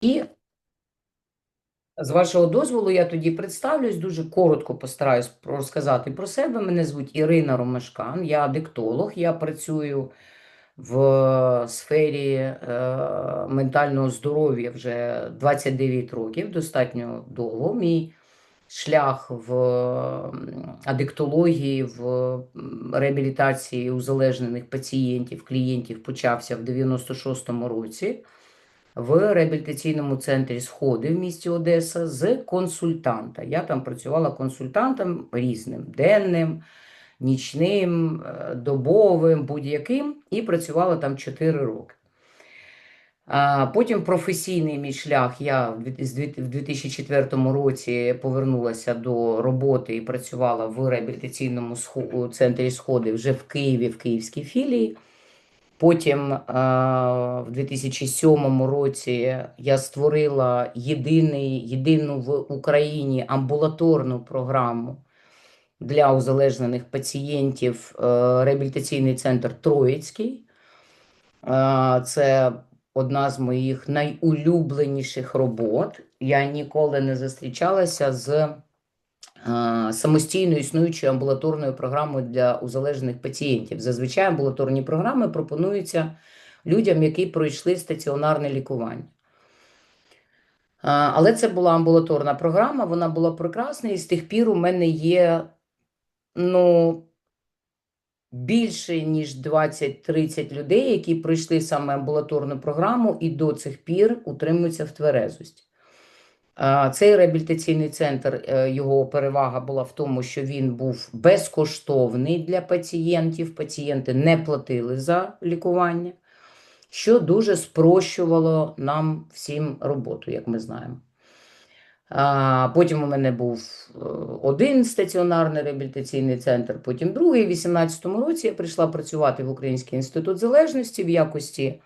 І з вашого дозволу я тоді представлюсь, дуже коротко постараюсь розказати про себе. Мене звуть Ірина Ромашкан, я адиктолог, я працюю в сфері е, ментального здоров'я вже 29 років, достатньо довго. Мій шлях в адиктології, в реабілітації узалежнених пацієнтів, клієнтів почався в 96-му році в реабілітаційному центрі Сходи в місті Одеса з консультанта. Я там працювала консультантом різним, денним, нічним, е, добовим, будь-яким, і працювала там 4 роки. Потім професійний мій шлях. Я в з 2004 році повернулася до роботи і працювала в реабілітаційному центрі Сходи вже в Києві, в Київській філії. Потім е, в 2007 році я створила єдиний, єдину в Україні амбулаторну програму для узалежнених пацієнтів е, реабілітаційний центр Троїцький. Е, Це одна з моїх найулюбленіших робот. Я ніколи не зустрічалася з самостійно існуючою амбулаторною програмою для узалежнених пацієнтів. Зазвичай амбулаторні програми пропонуються людям, які пройшли стаціонарне лікування. Але це була амбулаторна програма, вона була прекрасна, і з тих пір у мене є ну, більше ніж 20-30 людей, які пройшли саме амбулаторну програму і до цих пір утримуються в тверезості. Цей реабілітаційний центр, е, його перевага була в тому, що він був безкоштовний для пацієнтів. Пацієнти не платили за лікування, що дуже спрощувало нам всім роботу, як ми знаємо. Потім у мене був е, один стаціонарний реабілітаційний центр, потім другий. У 2018 році я прийшла працювати в Український інститут залежності в якості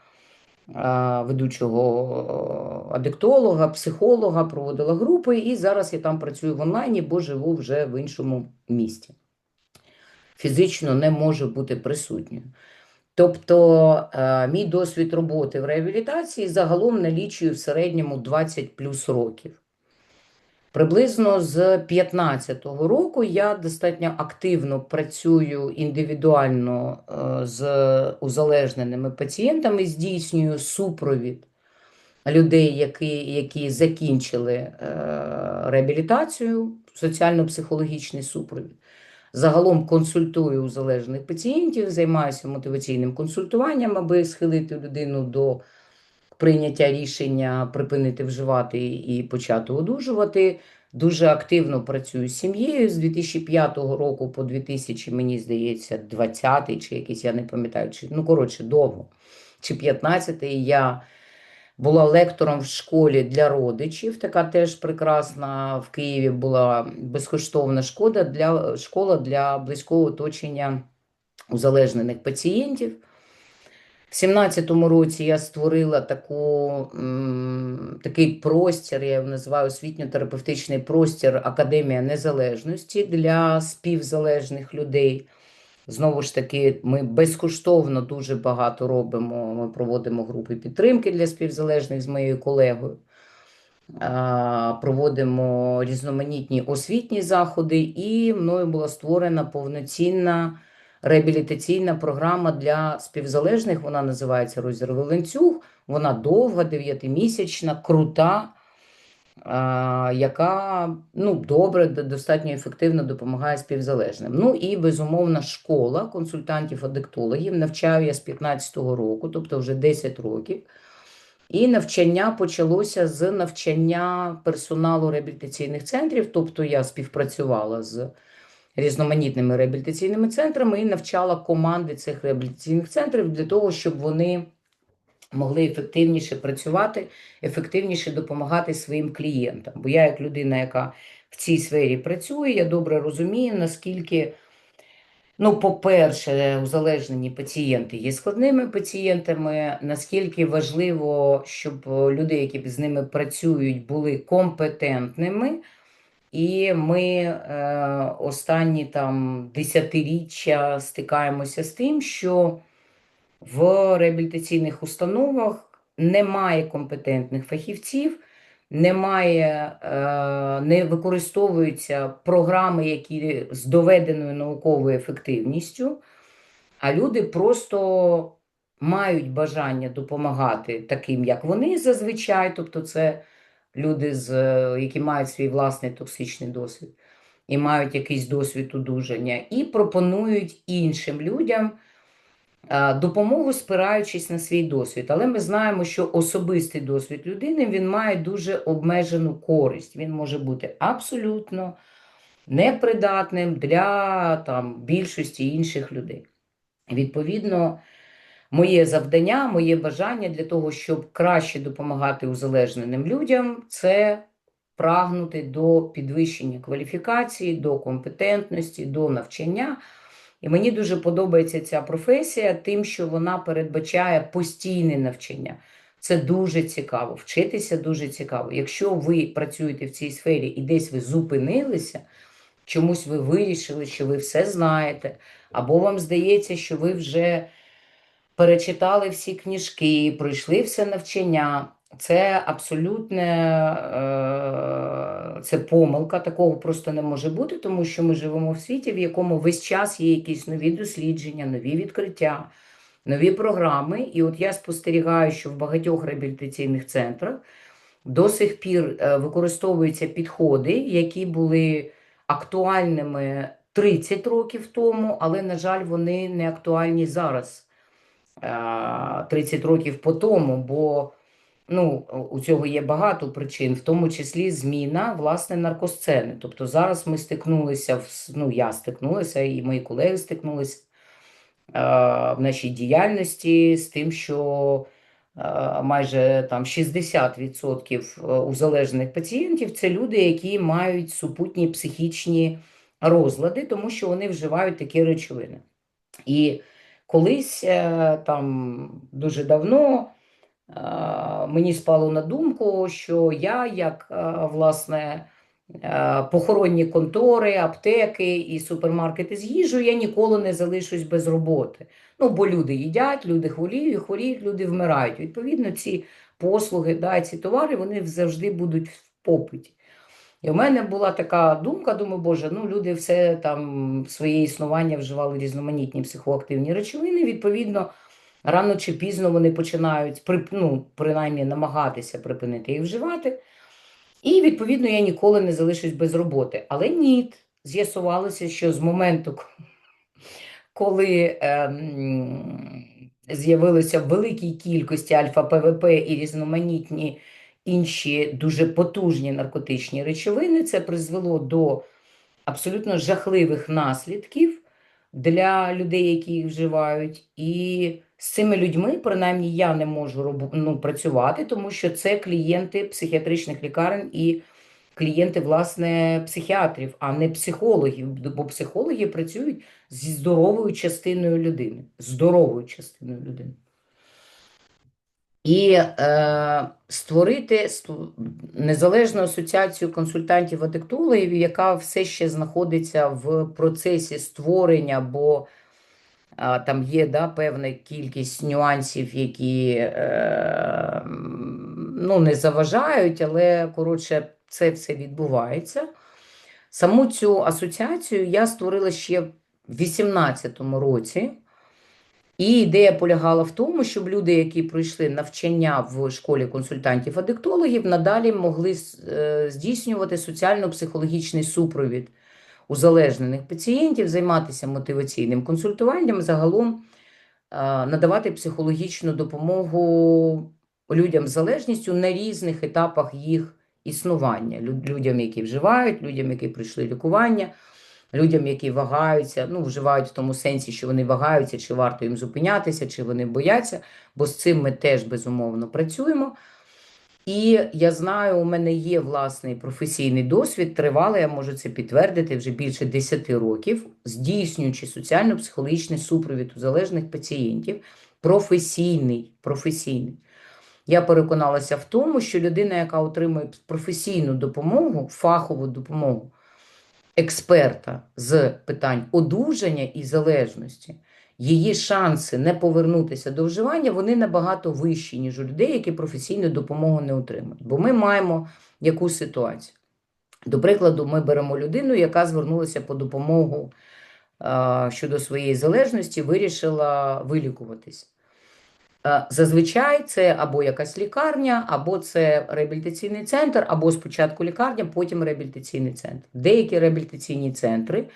ведучого адиктолога, психолога, проводила групи, і зараз я там працюю в онлайні, бо живу вже в іншому місті. Фізично не можу бути присутньою. Тобто, е, мій досвід роботи в реабілітації загалом налічує в середньому 20 плюс років. Приблизно з 15-го року я достатньо активно працюю індивідуально е, з узалежненими пацієнтами, здійснюю супровід людей, які, які закінчили е, реабілітацію, соціально-психологічний супровід. Загалом консультую узалежних пацієнтів, займаюся мотиваційним консультуванням, аби схилити людину до прийняття рішення припинити вживати і почати одужувати. Дуже активно працюю з сім'єю з 2005 року по 2000, мені здається, 20 чи якийсь, я не пам'ятаю, чи ну коротше, довго. Чи 15-й я була лектором в школі для родичів. Така теж прекрасна в Києві була безкоштовна шкода для школа для близького оточення узалежнених пацієнтів. В 17-му році я створила таку, такий простір, я його називаю освітньо-терапевтичний простір Академія Незалежності для співзалежних людей. Знову ж таки, ми безкоштовно дуже багато робимо. Ми проводимо групи підтримки для співзалежних з моєю колегою. Проводимо різноманітні освітні заходи, і мною була створена повноцінна реабілітаційна програма для співзалежних. Вона називається Розірви ланцюг. Вона довга, дев'ятимісячна, крута, яка ну, добре, достатньо ефективно допомагає співзалежним. Ну і безумовна школа консультантів-адиктологів. Навчаю я з 15-го року, тобто вже 10 років. І навчання почалося з навчання персоналу реабілітаційних центрів. Тобто я співпрацювала з різноманітними реабілітаційними центрами і навчала команди цих реабілітаційних центрів для того, щоб вони могли ефективніше працювати, ефективніше допомагати своїм клієнтам. Бо я, як людина, яка в цій сфері працює, я добре розумію, наскільки. Ну, по-перше, узалежнені пацієнти є складними пацієнтами. Наскільки важливо, щоб люди, які з ними працюють, були компетентними. І ми е, останні там десятиріччя стикаємося з тим, що в реабілітаційних установах немає компетентних фахівців, немає, е, не використовуються програми, які з доведеною науковою ефективністю, а люди просто мають бажання допомагати таким, як вони зазвичай, тобто це люди, з, е, які мають свій власний токсичний досвід і мають якийсь досвід одужання, і пропонують іншим людям е, допомогу, спираючись на свій досвід. Але ми знаємо, що особистий досвід людини він має дуже обмежену користь. Він може бути абсолютно непридатним для там, більшості інших людей. Відповідно, моє завдання, моє бажання для того, щоб краще допомагати узалежненим людям, це прагнути до підвищення кваліфікації, до компетентності, до навчання. І мені дуже подобається ця професія, тим, що вона передбачає постійне навчання. Це дуже цікаво. Вчитися дуже цікаво. Якщо ви працюєте в цій сфері і десь ви зупинилися, чомусь ви вирішили, що ви все знаєте, або вам здається, що ви вже перечитали всі книжки, пройшли все навчання. Це абсолютне е, це помилка, такого просто не може бути, тому що ми живемо в світі, в якому весь час є якісь нові дослідження, нові відкриття, нові програми. І от я спостерігаю, що в багатьох реабілітаційних центрах до сих пір е, використовуються підходи, які були актуальними 30 років тому, але, на жаль, вони не актуальні зараз, 30 років по тому, бо ну, у цього є багато причин, в тому числі зміна власне наркосцени. Тобто зараз ми стикнулися, ну, я стикнулася, і мої колеги стикнулися е, в нашій діяльності з тим, що е, майже там 60% узалежнених пацієнтів це люди, які мають супутні психічні розлади, тому що вони вживають такі речовини. І колись е, там дуже давно е, мені спало на думку, що я, як е, власне похоронні контори, аптеки і супермаркети з їжею, я ніколи не залишусь без роботи. Ну, бо люди їдять, люди хворіють, хворіють, люди вмирають. Відповідно, ці послуги, да, ці товари, вони завжди будуть в попиті. І в мене була така думка, думаю, боже, ну люди все там своє існування вживали різноманітні психоактивні речовини. Відповідно, рано чи пізно вони починають ну, принаймні намагатися припинити їх вживати. І відповідно я ніколи не залишусь без роботи. Але ні, з'ясувалося, що з моменту, коли ем, з'явилося в великій кількості альфа-ПВП і різноманітні інші дуже потужні наркотичні речовини, це призвело до абсолютно жахливих наслідків для людей, які їх вживають. І з цими людьми, принаймні, я не можу ну, працювати, тому що це клієнти психіатричних лікарень і клієнти, власне, психіатрів, а не психологів. Бо психологи працюють зі здоровою частиною людини. Здоровою частиною людини. І е, створити незалежну асоціацію консультантів-адиктологів, яка все ще знаходиться в процесі створення, бо а, там є да, певна кількість нюансів, які е, ну, не заважають, але коротше, це все відбувається. Саму цю асоціацію я створила ще в 2018 році. І ідея полягала в тому, щоб люди, які пройшли навчання в школі консультантів-адиктологів, надалі могли е, здійснювати соціально-психологічний супровід узалежнених пацієнтів, займатися мотиваційним консультуванням, загалом е, надавати психологічну допомогу людям з залежністю на різних етапах їх існування. Лю- Людям, які вживають, людям, які пройшли лікування, людям, які вагаються, ну, вживають в тому сенсі, що вони вагаються, чи варто їм зупинятися, чи вони бояться, бо з цим ми теж безумовно працюємо. І я знаю, у мене є власний професійний досвід, тривалий, я можу це підтвердити вже більше 10 років, здійснюючи соціально-психологічний супровід у залежних пацієнтів, професійний, професійний. Я переконалася в тому, що людина, яка отримує професійну допомогу, фахову допомогу експерта з питань одужання і залежності, її шанси не повернутися до вживання, вони набагато вищі, ніж у людей, які професійну допомогу не отримують. Бо ми маємо яку ситуацію. До прикладу, ми беремо людину, яка звернулася по допомогу щодо своєї залежності, вирішила вилікуватись. Е, Зазвичай це або якась лікарня, або це реабілітаційний центр, або спочатку лікарня, потім реабілітаційний центр. Деякі реабілітаційні центри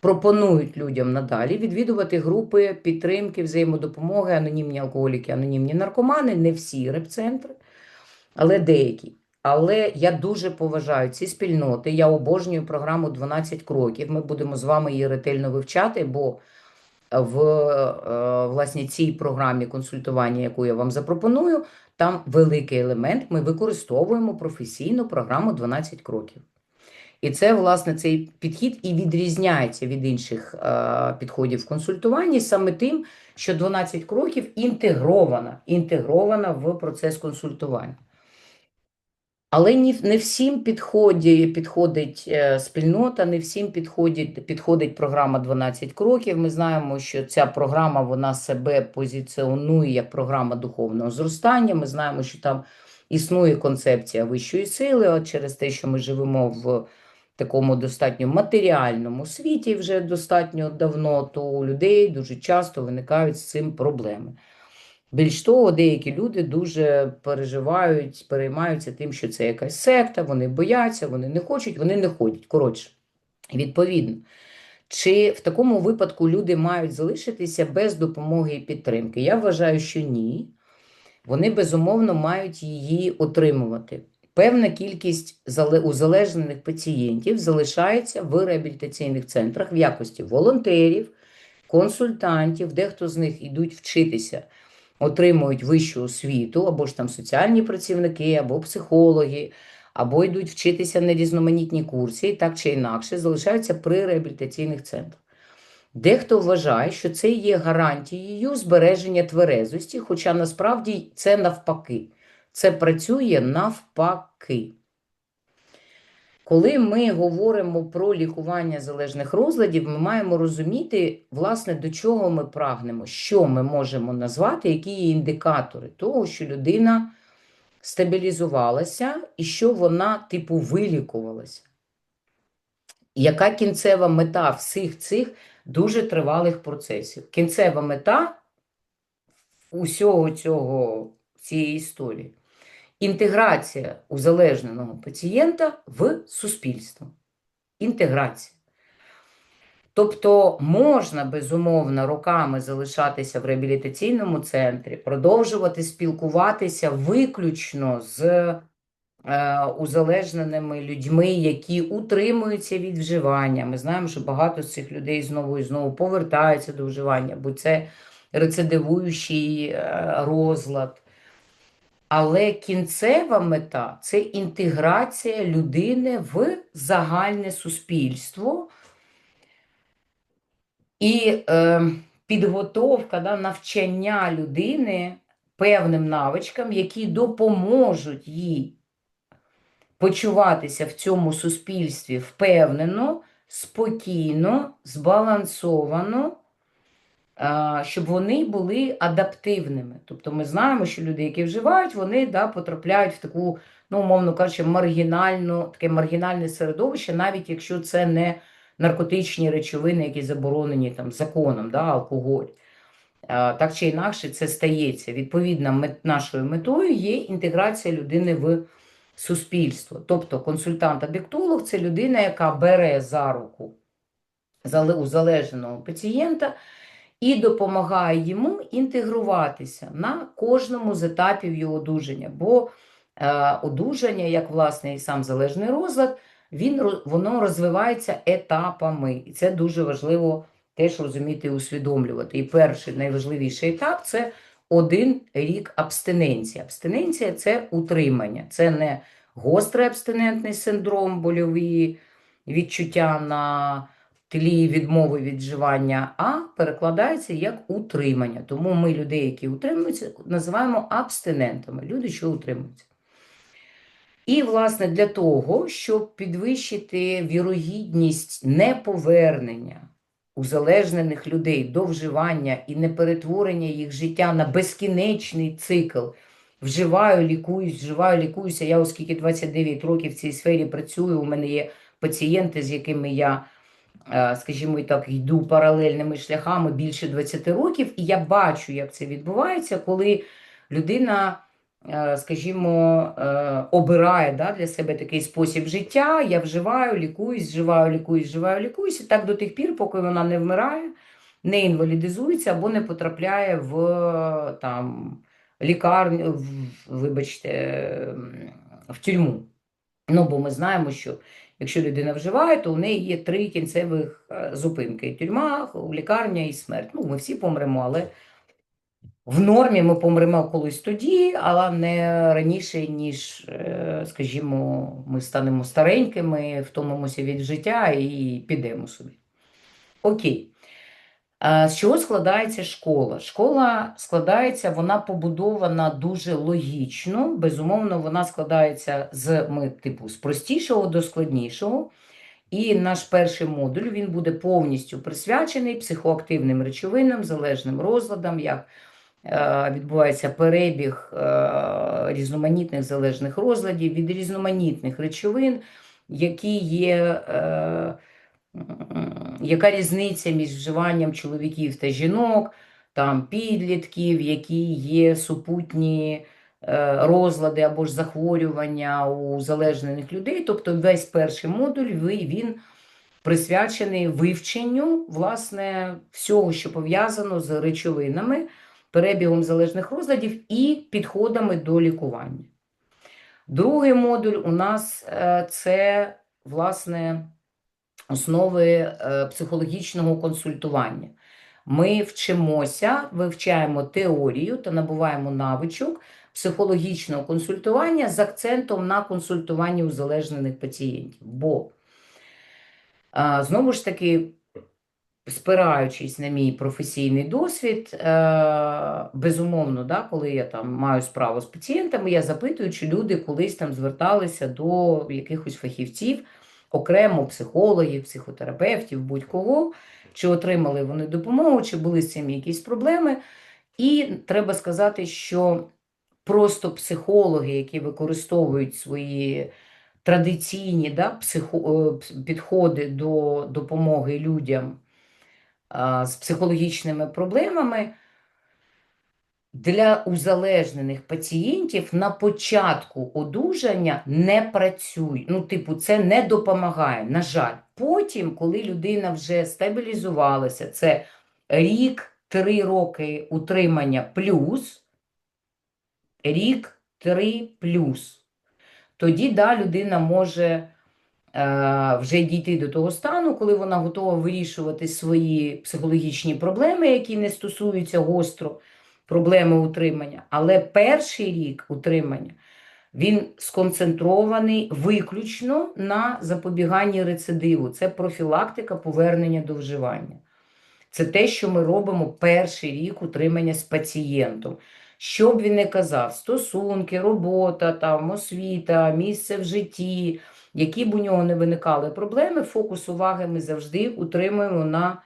пропонують людям надалі відвідувати групи підтримки, взаємодопомоги, анонімні алкоголіки, анонімні наркомани, не всі репцентри, але деякі. Але я дуже поважаю ці спільноти. Я обожнюю програму «12 кроків. Ми будемо з вами її ретельно вивчати, бо в е, власне цій програмі консультування, яку я вам запропоную, там великий елемент. Ми використовуємо професійну програму «12 кроків. І це, власне, цей підхід і відрізняється від інших е, підходів в консультуванні саме тим, що 12 кроків інтегрована, інтегрована в процес консультування. Але ні, не всім підході, підходить е, спільнота, не всім підходить, підходить програма 12 кроків. Ми знаємо, що ця програма вона себе позиціонує як програма духовного зростання. Ми знаємо, що там існує концепція вищої сили, от через те, що ми живемо в такому достатньо матеріальному світі вже достатньо давно, то у людей дуже часто виникають з цим проблеми. Більш того, деякі люди дуже переживають, переймаються тим, що це якась секта, вони бояться, вони не хочуть, вони не ходять. Коротше, відповідно, чи в такому випадку люди мають залишитися без допомоги і підтримки? Я вважаю, що ні. Вони безумовно мають її отримувати. Певна кількість зале- узалежнених пацієнтів залишається в реабілітаційних центрах в якості волонтерів, консультантів, дехто з них йдуть вчитися отримують вищу освіту, або ж там соціальні працівники, або психологи, або йдуть вчитися на різноманітні курси, і так чи інакше залишаються при реабілітаційних центрах. Дехто вважає, що це є гарантією збереження тверезості, хоча насправді це навпаки. Це працює навпаки. Коли ми говоримо про лікування залежних розладів, ми маємо розуміти, власне, до чого ми прагнемо, що ми можемо назвати, які є індикатори того, що людина стабілізувалася і що вона, типу, вилікувалася. Яка кінцева мета всіх цих дуже тривалих процесів? Кінцева мета усього цього цієї історії інтеграція узалежненого пацієнта в суспільство. Інтеграція. Тобто можна, безумовно, роками залишатися в реабілітаційному центрі, продовжувати спілкуватися виключно з е, узалежненими людьми, які утримуються від вживання. Ми знаємо, що багато з цих людей знову і знову повертаються до вживання, бо це рецидивуючий е, розлад. Але кінцева мета це інтеграція людини в загальне суспільство. І е, підготовка, да, навчання людини певним навичкам, які допоможуть їй почуватися в цьому суспільстві впевнено, спокійно, збалансовано щоб вони були адаптивними. Тобто ми знаємо, що люди, які вживають, вони да, потрапляють в таку, ну, умовно кажучи, маргінальну, таке маргінальне середовище, навіть якщо це не наркотичні речовини, які заборонені там, законом, да, алкоголь. Так чи інакше, це стається. Відповідно, мет, нашою метою є інтеграція людини в суспільство. Тобто консультант-адиктолог це людина, яка бере за руку зале- узалежненого пацієнта і допомагає йому інтегруватися на кожному з етапів його одужання. Бо е, одужання, як власне і сам залежний розлад, він, воно розвивається етапами. І це дуже важливо теж розуміти і усвідомлювати. І перший найважливіший етап це один рік абстиненції. Абстиненція це утримання, це не гострий абстинентний синдром, больові відчуття на тлі відмови від вживання, а перекладається як утримання. Тому ми людей, які утримуються, називаємо абстинентами, люди, що утримуються. І, власне, для того, щоб підвищити вірогідність неповернення узалежнених людей до вживання і не перетворення їх життя на безкінечний цикл. Вживаю, лікуюсь, вживаю, лікуюся. Я, оскільки 29 років в цій сфері працюю, у мене є пацієнти, з якими я, скажімо і так, йду паралельними шляхами більше 20 років, і я бачу, як це відбувається, коли людина, е, скажімо, е, обирає да, для себе такий спосіб життя. Я вживаю, лікуюсь, вживаю, лікуюсь, вживаю, лікуюсь, і так до тих пір, поки вона не вмирає, не інвалідизується або не потрапляє в там, лікарню, в- вибачте, в тюрму. Ну, бо ми знаємо, що якщо людина вживає, то у неї є три кінцевих е, зупинки: тюрма, лікарня і смерть. Ну, ми всі помремо, але в нормі ми помремо колись тоді, але не раніше, ніж, е, скажімо, ми станемо старенькими, втомимося від життя і підемо собі. Окей. А З чого складається школа? Школа складається, вона побудована дуже логічно. Безумовно, вона складається з ми, типу, з простішого до складнішого. І наш перший модуль він буде повністю присвячений психоактивним речовинам, залежним розладам, як е, відбувається перебіг е, різноманітних залежних розладів від різноманітних речовин, які є. Е, Яка різниця між вживанням чоловіків та жінок, там підлітків, які є супутні е, розлади або ж захворювання у залежних людей? Тобто весь перший модуль він присвячений вивченню власне всього, що пов'язано з речовинами, перебігом залежних розладів і підходами до лікування. Другий модуль у нас е, це власне основи е, психологічного консультування. Ми вчимося, вивчаємо теорію та набуваємо навичок психологічного консультування з акцентом на консультуванні узалежнених пацієнтів. Бо, знову ж таки, спираючись на мій професійний досвід, е, безумовно, да, коли я там маю справу з пацієнтами, я запитую, чи люди колись там зверталися до якихось фахівців, окремо психологів, психотерапевтів, будь-кого, чи отримали вони допомогу, чи були з цим якісь проблеми. І треба сказати, що просто психологи, які використовують свої традиційні да, психо, е, підходи до допомоги людям а, з психологічними проблемами, для узалежнених пацієнтів на початку одужання не працює. Ну, типу, це не допомагає. На жаль, потім, коли людина вже стабілізувалася, це рік, три роки утримання плюс, рік, три плюс. Тоді да, людина може е, вже дійти до того стану, коли вона готова вирішувати свої психологічні проблеми, які не стосуються гостро проблеми утримання. Але перший рік утримання він сконцентрований виключно на запобіганні рецидиву. Це профілактика повернення до вживання. Це те, що ми робимо перший рік утримання з пацієнтом. Що б він не казав, стосунки, робота, там, освіта, місце в житті, які б у нього не виникали проблеми, фокус уваги ми завжди утримуємо на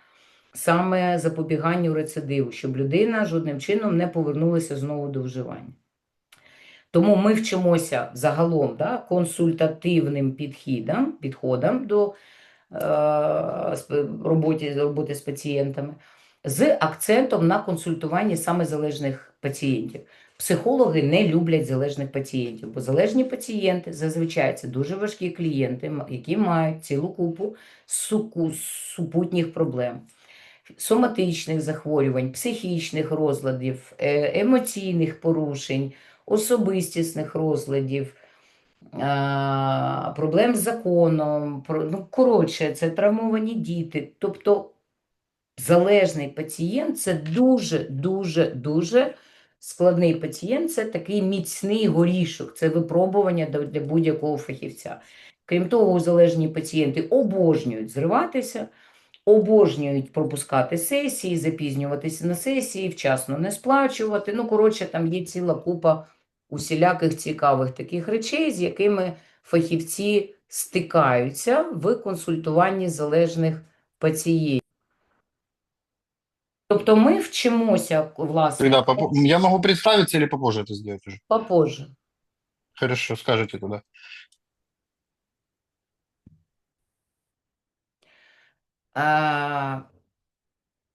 саме запобіганню рецидиву, щоб людина жодним чином не повернулася знову до вживання. Тому ми вчимося загалом да, консультативним підходам, підходам до е, роботи, роботи з пацієнтами, з акцентом на консультуванні саме залежних пацієнтів. Психологи не люблять залежних пацієнтів, бо залежні пацієнти зазвичай це дуже важкі клієнти, які мають цілу купу супутніх проблем соматичних захворювань, психічних розладів, е, емоційних порушень, особистісних розладів, проблем з законом, ну, коротше, це травмовані діти. Тобто залежний пацієнт це дуже, дуже, складний пацієнт, це такий міцний горішок, це випробування для будь-якого фахівця. Крім того, залежні пацієнти обожнюють зриватися, обожнюють пропускати сесії, запізнюватися на сесії, вчасно не сплачувати. Ну, коротше, там є ціла купа усіляких цікавих таких речей, з якими фахівці стикаються в консультуванні залежних пацієнтів. Тобто ми вчимося, власне, Тогда попо- я могу представиться или попозже это сделать уже? попозже. Хорошо, скажите тогда.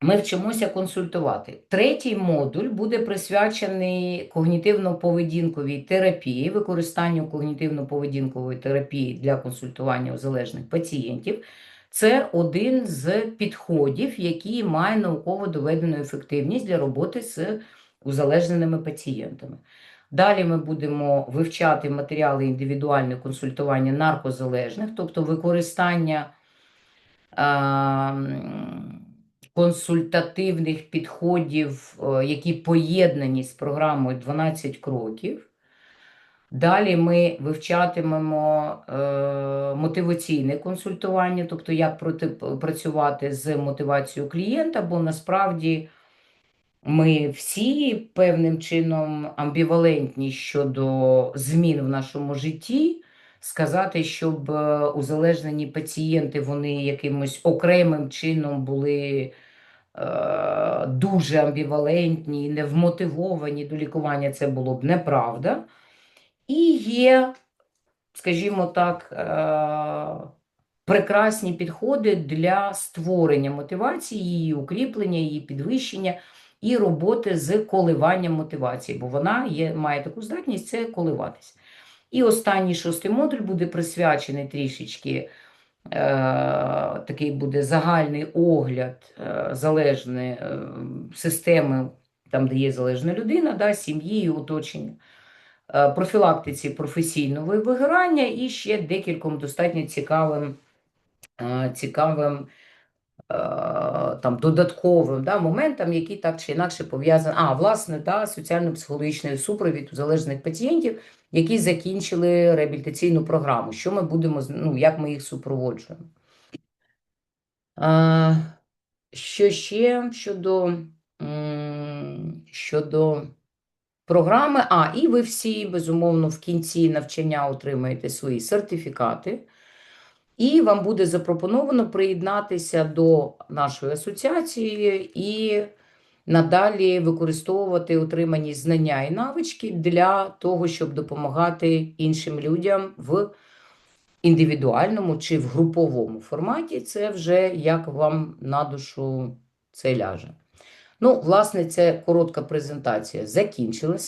Ми вчимося консультувати. Третій модуль буде присвячений когнітивно-поведінковій терапії, використанню когнітивно-поведінкової терапії для консультування у залежних пацієнтів. Це один з підходів, який має науково доведену ефективність для роботи з узалежненими пацієнтами. Далі ми будемо вивчати матеріали індивідуальне консультування наркозалежних, тобто використання консультативних підходів, е, які поєднані з програмою 12 кроків. Далі ми вивчатимемо е, мотиваційне консультування, тобто як проти, працювати з мотивацією клієнта, бо насправді ми всі певним чином амбівалентні щодо змін в нашому житті. Сказати, щоб е, узалежнені пацієнти вони якимось окремим чином були е, дуже амбівалентні невмотивовані до лікування, це було б неправда. І є, скажімо так, е, прекрасні підходи для створення мотивації, її укріплення, її підвищення і роботи з коливанням мотивації, бо вона є, має таку здатність це коливатися. І останній шостий модуль буде присвячений трішечки, е, такий буде загальний огляд е, залежної е, системи, там, де є залежна людина, да, сім'ї і оточення, профілактиці професійного вигорання і ще декільком достатньо цікавим, цікавим там, додатковим да, моментам, які так чи інакше пов'язані. А, власне, да, соціально-психологічний супровід у залежних пацієнтів, які закінчили реабілітаційну програму. Що ми будемо, ну, як ми їх супроводжуємо. А, що ще щодо, щодо програми? А, і ви всі, безумовно, в кінці навчання отримаєте свої сертифікати. І вам буде запропоновано приєднатися до нашої асоціації і надалі використовувати отримані знання і навички для того, щоб допомагати іншим людям в індивідуальному чи в груповому форматі. Це вже як вам на душу це ляже. Ну, власне, це коротка презентація закінчилася.